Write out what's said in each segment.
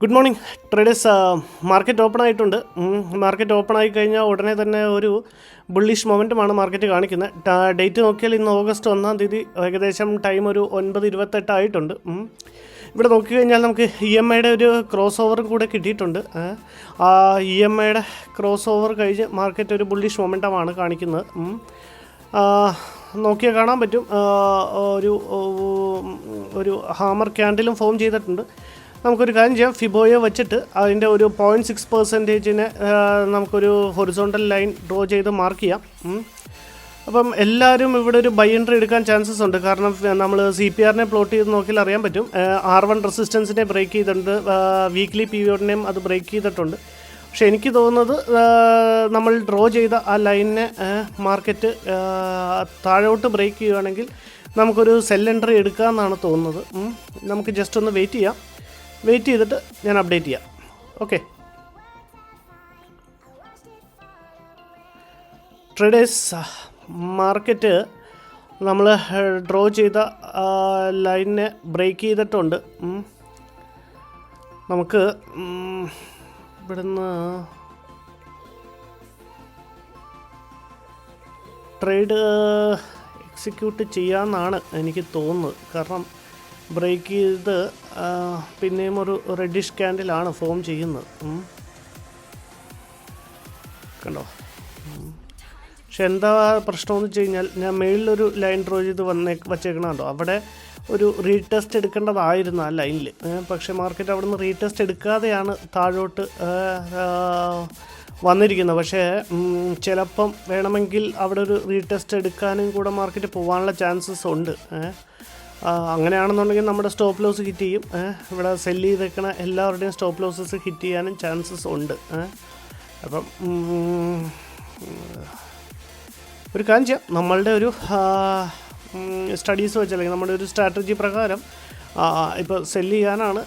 Good morning traders market open ആയിട്ടുണ്ട്. Market open ആയി കഴിഞ്ഞാൽ ഉടനെ തന്നെ ഒരു ബുള്ളിഷ് മൊമെന്റുമാണ് മാർക്കറ്റ് കാണിക്കുന്നത്. ഡേറ്റ് നോക്കിയാൽ ഇന്ന് ഓഗസ്റ്റ് ഒന്നാം തീയതി ഏകദേശം ടൈം ഒരു ഒൻപത് ഇരുപത്തെട്ട് ആയിട്ടുണ്ട്. ഇവിടെ നോക്കിക്കഴിഞ്ഞാൽ നമുക്ക് ഇ എം ഐയുടെ ഒരു ക്രോസ് ഓവറും കൂടെ കിട്ടിയിട്ടുണ്ട്. ആ ഇ എം ഐയുടെ ക്രോസ് ഓവർ കഴിഞ്ഞ് മാർക്കറ്റ് ഒരു ബുള്ളിഷ് മൊമെന്റമാണ് കാണിക്കുന്നത്. നോക്കിയാൽ കാണാൻ പറ്റും. ഒരു ഒരു ഹാമർ ക്യാൻഡിലും ഫോം ചെയ്തിട്ടുണ്ട്. നമുക്കൊരു കാര്യം ചെയ്യാം. ഫിബോയെ വെച്ചിട്ട് അതിന്റെ ഒരു പോയിന്റ് സിക്സ് പെർസെന്റേജിനെ നമുക്കൊരു ഹൊറിസോണ്ടൽ ലൈൻ ഡ്രോ ചെയ്ത് മാർക്ക് ചെയ്യാം. അപ്പം എല്ലാവരും ഇവിടെ ഒരു ബൈ എൻട്രി എടുക്കാൻ ചാൻസസ് ഉണ്ട്. കാരണം നമ്മൾ സി പി ആറിനെ പ്ലോട്ട് ചെയ്ത് നോക്കിയാൽ അറിയാൻ പറ്റും. ആർ വൺ റെസിസ്റ്റൻസിനെ ബ്രേക്ക് ചെയ്തിട്ടുണ്ട്. വീക്ക്ലി പി വിയോഡിനെയും അത് ബ്രേക്ക് ചെയ്തിട്ടുണ്ട്. പക്ഷേ എനിക്ക് തോന്നുന്നത് നമ്മൾ ഡ്രോ ചെയ്ത ആ ലൈനിനെ മാർക്കറ്റ് താഴോട്ട് ബ്രേക്ക് ചെയ്യുകയാണെങ്കിൽ നമുക്കൊരു സെൽ എൻട്രി എടുക്കാമെന്നാണ് തോന്നുന്നത്. നമുക്ക് ജസ്റ്റ് ഒന്ന് വെയിറ്റ് ചെയ്യാം. വെയിറ്റ് ചെയ്തിട്ട് ഞാൻ അപ്ഡേറ്റ് ചെയ്യാം. ഓക്കെ. ട്രേഡേഴ്സ് മാർക്കറ്റ് നമ്മൾ ഡ്രോ ചെയ്ത ലൈനിനെ ബ്രേക്ക് ചെയ്തിട്ടുണ്ട്. നമുക്ക് ഇവിടുന്ന് ട്രേഡ് എക്സിക്യൂട്ട് ചെയ്യാമെന്നാണ് എനിക്ക് തോന്നുന്നത്. കാരണം ബ്രേക്ക് ചെയ്ത് പിന്നെയും ഒരു റെഡിഷ് ക്യാൻഡിലാണ് ഫോം ചെയ്യുന്നത്. കണ്ടോ. പക്ഷെ എന്താ പ്രശ്നമെന്ന് വെച്ച് കഴിഞ്ഞാൽ ഞാൻ മേളിലൊരു ലൈൻ ഡ്രോ ചെയ്ത് വന്നേ വച്ചേക്കണോ അവിടെ ഒരു റീടെസ്റ്റ് എടുക്കേണ്ടതായിരുന്നു ആ ലൈനിൽ പക്ഷേ മാർക്കറ്റ് അവിടെ നിന്ന് റീടെസ്റ്റ് എടുക്കാതെയാണ് താഴോട്ട് വന്നിരിക്കുന്നത്. പക്ഷേ ചിലപ്പം വേണമെങ്കിൽ അവിടെ ഒരു റീടെസ്റ്റ് എടുക്കാനും കൂടെ മാർക്കറ്റ് പോകാനുള്ള ചാൻസസ് ഉണ്ട്. അങ്ങനെയാണെന്നുണ്ടെങ്കിൽ നമ്മുടെ സ്റ്റോപ്പ് ലോസ് ഹിറ്റ് ചെയ്യും. ഇവിടെ സെല്ല് ചെയ്തേക്കണ എല്ലാവരുടെയും സ്റ്റോപ്പ് ലോസസ് ഹിറ്റ് ചെയ്യാനും ചാൻസസ് ഉണ്ട്. അപ്പം ഒരു കാര്യം ചെയ്യാം. നമ്മളുടെ ഒരു സ്റ്റഡീസ് വെച്ച് അല്ലെങ്കിൽ നമ്മുടെ ഒരു സ്ട്രാറ്റജി പ്രകാരം ഇപ്പോൾ സെല്ല് ചെയ്യാനാണ്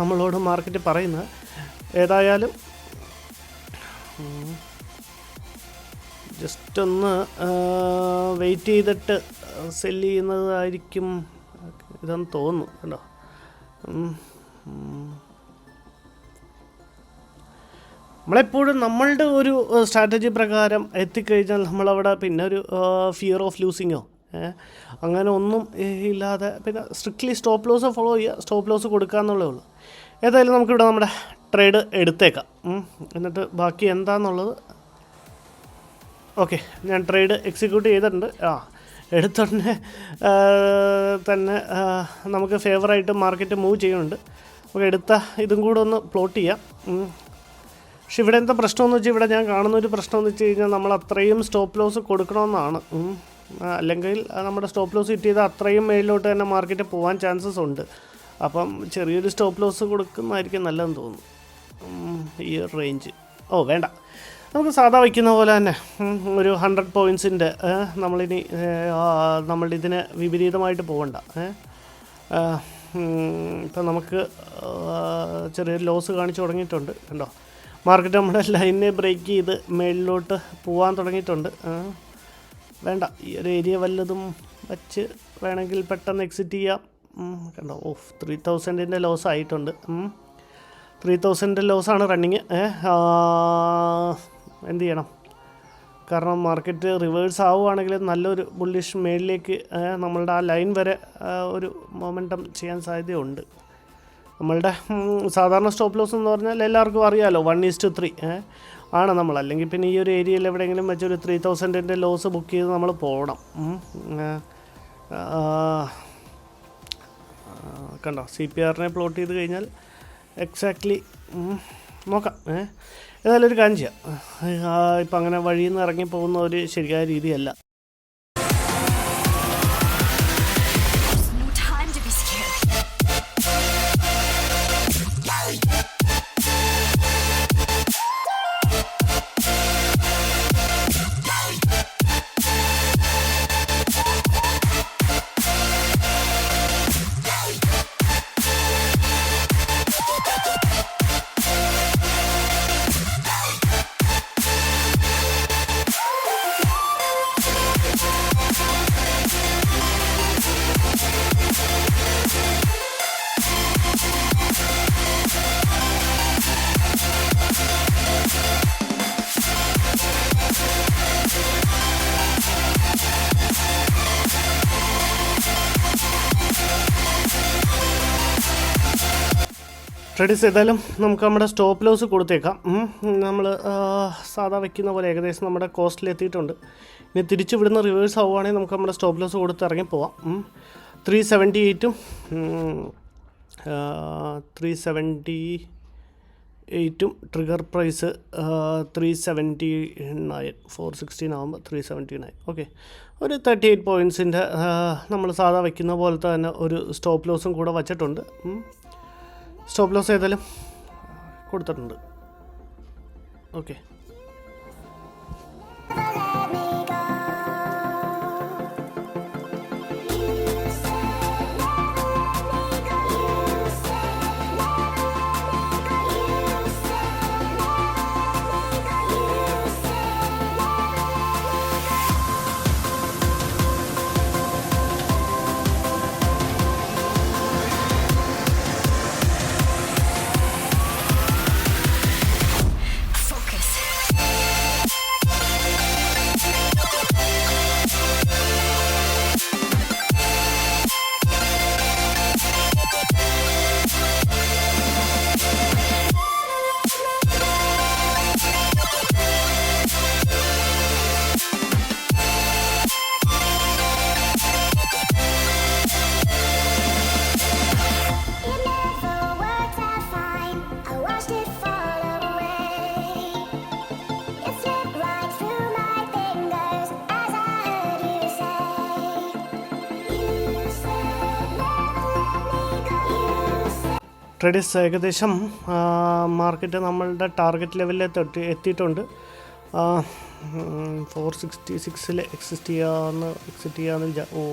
നമ്മളോട് മാർക്കറ്റ് പറയുന്നത്. ഏതായാലും ജസ്റ്റ് ഒന്ന് വെയിറ്റ് ചെയ്തിട്ട് സെല്ല് ചെയ്യുന്നതായിരിക്കും ഇതെന്ന് തോന്നുന്നു കേട്ടോ. നമ്മളെപ്പോഴും നമ്മളുടെ ഒരു സ്ട്രാറ്റജി പ്രകാരം എത്തിക്കഴിഞ്ഞാൽ നമ്മളവിടെ പിന്നെ ഒരു ഫിയർ ഓഫ് ലൂസിങ്ങോ അങ്ങനെ ഒന്നും ഇല്ലാതെ പിന്നെ സ്ട്രിക്ട്ലി സ്റ്റോപ്പ് ലോസ് ഫോളോ ചെയ്യുക സ്റ്റോപ്പ് ലോസ് കൊടുക്കുക എന്നുള്ളേ ഉള്ളൂ. ഏതായാലും നമുക്കിവിടെ നമ്മുടെ ട്രേഡ് എടുത്തേക്കാം. എന്നിട്ട് ബാക്കി എന്താണെന്നുള്ളത് ഓക്കെ ഞാൻ ട്രേഡ് എക്സിക്യൂട്ട് ചെയ്തിട്ടുണ്ട്. ആ എടുത്തുടനെ തന്നെ നമുക്ക് ഫേവറായിട്ട് മാർക്കറ്റ് മൂവ് ചെയ്യുന്നുണ്ട്. നമുക്ക് എടുത്ത ഇതും കൂടെ ഒന്ന് പ്ലോട്ട് ചെയ്യാം. പക്ഷെ ഇവിടെ എന്താ പ്രശ്നമെന്ന് വെച്ചാൽ ഇവിടെ ഞാൻ കാണുന്ന ഒരു പ്രശ്നമെന്ന് വെച്ച് കഴിഞ്ഞാൽ നമ്മൾ അത്രയും സ്റ്റോപ്പ് ലോസ് കൊടുക്കണമെന്നാണ്. അല്ലെങ്കിൽ നമ്മുടെ സ്റ്റോപ്പ് ലോസ് ഹിറ്റ് ചെയ്താൽ അത്രയും മേലിലോട്ട് തന്നെ മാർക്കറ്റ് പോകാൻ ചാൻസസ് ഉണ്ട്. അപ്പം ചെറിയൊരു സ്റ്റോപ്പ് ലോസ് കൊടുക്കുന്നതായിരിക്കും നല്ലതെന്ന് തോന്നുന്നു. ഈ റേഞ്ച്. ഓ വേണ്ട. നമുക്ക് സാധാ വയ്ക്കുന്ന പോലെ തന്നെ ഒരു ഹൺഡ്രഡ് പോയിൻസിന്റെ നമ്മളിനി നമ്മളിതിന് വിപരീതമായിട്ട് പോകണ്ട. ഇപ്പം നമുക്ക് ചെറിയൊരു ലോസ് കാണിച്ചു തുടങ്ങിയിട്ടുണ്ട് കണ്ടോ? മാർക്കറ്റ് നമ്മുടെ ലൈനിനെ ബ്രേക്ക് ചെയ്ത് മേളിലോട്ട് പോകാൻ തുടങ്ങിയിട്ടുണ്ട് വേണ്ട ഈ ഒരു ഏരിയ വല്ലതും വച്ച് വേണമെങ്കിൽ പെട്ടെന്ന് എക്സിറ്റ് ചെയ്യാം കണ്ടോ? ഓഫ് ത്രീ തൗസൻഡിന്റെ ലോസ് ആയിട്ടുണ്ട് ത്രീ തൗസൻഡിന്റെ ലോസാണ് റണ്ണിങ് എന്ത് ചെയ്യണം? കാരണം മാർക്കറ്റ് റിവേഴ്സ് ആവുകയാണെങ്കിൽ നല്ലൊരു ബുള്ളിഷ് മേളിലേക്ക് നമ്മളുടെ ആ ലൈൻ വരെ ഒരു മൊമെന്റം ചെയ്യാൻ സാധ്യതയുണ്ട്. നമ്മളുടെ സാധാരണ സ്റ്റോപ്പ് ലോസ് എന്ന് പറഞ്ഞാൽ എല്ലാവർക്കും അറിയാമല്ലോ വൺ ഈസ് ടു ത്രീ ആണ് നമ്മൾ. അല്ലെങ്കിൽ പിന്നെ ഈ ഒരു ഏരിയയിൽ എവിടെയെങ്കിലും വെച്ചൊരു ത്രീ തൗസൻഡിന്റെ ലോസ് ബുക്ക് ചെയ്ത് നമ്മൾ പോകണം. കണ്ടോ? സി പി ആറിനെ പ്ലോട്ട് ചെയ്ത് കഴിഞ്ഞാൽ എക്സാക്ട്ലി നോക്കാം ഏ. ഏതായാലും ഒരു കാര്യം ഇപ്പം അങ്ങനെ വഴിയിൽ നിന്ന് ഇറങ്ങി പോകുന്ന ഒരു ശരിയായ രീതിയല്ല. ട്രഡീസ് ഏതായാലും നമുക്ക് നമ്മുടെ സ്റ്റോപ്പ് ലോസ് കൊടുത്തേക്കാം. നമ്മൾ സാധാ വെക്കുന്ന പോലെ ഏകദേശം നമ്മുടെ കോസ്റ്റിൽ എത്തിയിട്ടുണ്ട്. ഇനി തിരിച്ചു വിടുന്ന റിവേഴ്സ് ആവുകയാണെങ്കിൽ നമുക്ക് നമ്മുടെ സ്റ്റോപ്പ് ലോസ് കൊടുത്ത് ഇറങ്ങി പോവാം. ത്രീ സെവന്റി എയ്റ്റും three seventy എയ്റ്റും trigger price three seventy nine four sixteen ആകുമ്പോൾ ത്രീ സെവന്റി നയൻ ഓക്കെ ഒരു തേർട്ടി എയ്റ്റ് പോയിൻസിന്റെ നമ്മൾ സാധാ വയ്ക്കുന്ന പോലത്തെ തന്നെ ഒരു സ്റ്റോപ്പ് ലോസും കൂടെ വച്ചിട്ടുണ്ട്. സ്റ്റോപ്പ് ലോസ് ഏതായാലും കൊടുത്തിട്ടുണ്ട്. ഓക്കെ. ട്രേഡേഴ്സ് ഏകദേശം മാർക്കറ്റ് നമ്മളുടെ ടാർഗറ്റ് ലെവലിൽ തൊട്ട് എത്തിയിട്ടുണ്ട്. ഫോർ സിക്സ്റ്റി സിക്സിൽ എക്സിസ്റ്റ് ചെയ്യാമെന്ന് എക്സിറ്റ് ചെയ്യാമെന്ന് വിചാ ഓ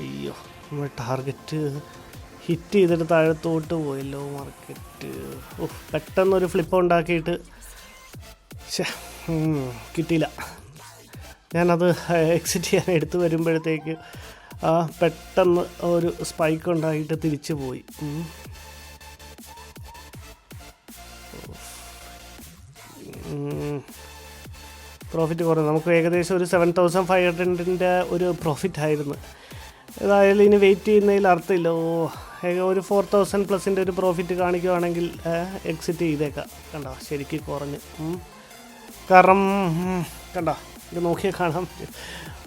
അയ്യോ നമ്മൾ ടാർഗറ്റ് ഹിറ്റ് ചെയ്തിട്ട് താഴത്തോട്ട് പോയല്ലോ മാർക്കറ്റ്. ഓ പെട്ടെന്നൊരു ഫ്ലിപ്പ് ഉണ്ടാക്കിയിട്ട് കിട്ടിയില്ല. ഞാനത് എക്സിറ്റ് ചെയ്യാൻ എടുത്തു വരുമ്പോഴത്തേക്ക് പെട്ടെന്ന് ഒരു സ്പൈക്ക് ഉണ്ടായിട്ട് തിരിച്ചു പോയി. പ്രോഫിറ്റ് കുറഞ്ഞു. നമുക്ക് ഏകദേശം ഒരു സെവൻ തൗസൻഡ് ഫൈവ് ഹൺഡ്രഡിന്റെ ഒരു പ്രോഫിറ്റ് ആയിരുന്നു. ഏതായാലും ഇനി വെയിറ്റ് ചെയ്യുന്നതിൽ അർത്ഥമില്ല. ഓ ഒരു ഫോർ തൗസൻഡ് പ്ലസിന്റെ ഒരു പ്രോഫിറ്റ് കാണിക്കുവാണെങ്കിൽ എക്സിറ്റ് ചെയ്തേക്കാം. കണ്ടോ? ശരിക്കും കുറഞ്ഞു. കാരണം കണ്ടോ? ഇത് നോക്കിയാൽ കാണാം.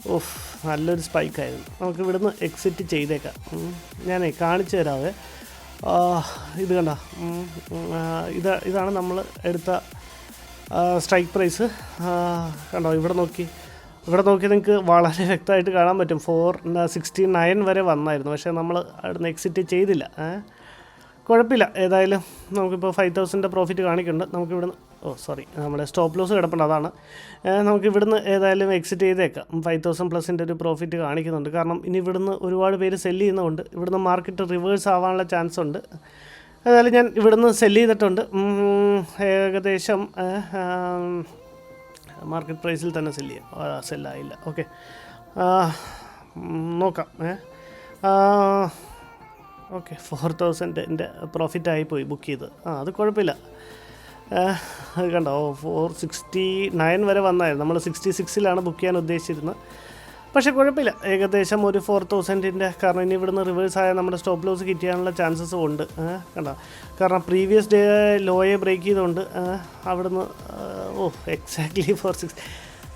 ഓഫ് നല്ലൊരു സ്പൈക്കായിരുന്നു നമുക്ക് ഇവിടുന്ന് എക്സിറ്റ് ചെയ്തേക്കാം. ഞാനേ കാണിച്ചു തരാവേ. ഇത് കണ്ട. ഇത് ഇതാണ് നമ്മൾ എടുത്ത സ്ട്രൈക്ക് പ്രൈസ് കണ്ടോ ഇവിടെ നോക്കി. ഇവിടെ നോക്കി നിങ്ങൾക്ക് വളരെ വ്യക്തമായിട്ട് കാണാൻ പറ്റും. ഫോർ സിക്സ്റ്റി നയൻ വരെ വന്നായിരുന്നു. പക്ഷേ നമ്മൾ അവിടുന്ന് എക്സിറ്റ് ചെയ്തില്ല? കുഴപ്പമില്ല. ഏതായാലും നമുക്കിപ്പോൾ ഫൈവ് തൗസൻഡ് പ്രോഫിറ്റ് കാണിക്കുന്നുണ്ട്. നമുക്ക് ഇവിടുന്ന് ഓ സോറി നമ്മുടെ സ്റ്റോപ്പ് ലോസ് കിടപ്പുണ്ട്. അതാണ്. നമുക്ക് ഇവിടുന്ന് ഏതായാലും എക്സിറ്റ് ചെയ്തേക്കാം. ഫൈവ് തൗസൻഡ് പ്ലസിന്റെ ഒരു പ്രോഫിറ്റ് കാണിക്കുന്നുണ്ട്. കാരണം ഇനി ഇവിടുന്ന് ഒരുപാട് പേര് സെല്ല് ചെയ്യുന്നതുകൊണ്ട് ഇവിടുന്ന് മാർക്കറ്റ് റിവേഴ്സ് ആവാനുള്ള ചാൻസ് ഉണ്ട്. ഏതായാലും ഞാൻ ഇവിടുന്ന് സെല്ല് ചെയ്തിട്ടുണ്ട്. ഏകദേശം മാർക്കറ്റ് പ്രൈസിൽ തന്നെ സെല്ല് ചെയ്യാം. സെല്ലായില്ല ഓക്കെ നോക്കാം. ഓക്കെ ഫോർ തൗസൻഡിന്റെ പ്രോഫിറ്റ് പോയി ബുക്ക് ചെയ്ത്. ആ അത് കുഴപ്പമില്ല. അത് കണ്ടോ? ഫോർ സിക്സ്റ്റി നയൻ വരെ വന്നായിരുന്നു. നമ്മൾ സിക്സ്റ്റി സിക്സിലാണ് ബുക്ക് ചെയ്യാൻ ഉദ്ദേശിച്ചിരുന്നത്. പക്ഷേ കുഴപ്പമില്ല. ഏകദേശം ഒരു ഫോർ തൗസൻഡിന്റെ കാരണം ഇനി ഇവിടുന്ന് റിവേഴ്സ് ആയ നമ്മുടെ സ്റ്റോപ്പ് ലോസ് കിട്ടിയാനുള്ള ചാൻസസ് ഉണ്ട്. കണ്ടോ? കാരണം പ്രീവിയസ് ഡേ ലോയെ ബ്രേക്ക് ചെയ്തുകൊണ്ട് അവിടുന്ന് ഓ എക്സാക്ട്ലി ഫോർ സിക്സ്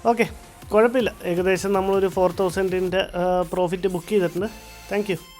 ഓക്കെ കുഴപ്പമില്ല. ഏകദേശം നമ്മളൊരു ഫോർ തൗസൻഡിന്റെ പ്രോഫിറ്റ് ബുക്ക് ചെയ്തിട്ടുണ്ട്. താങ്ക്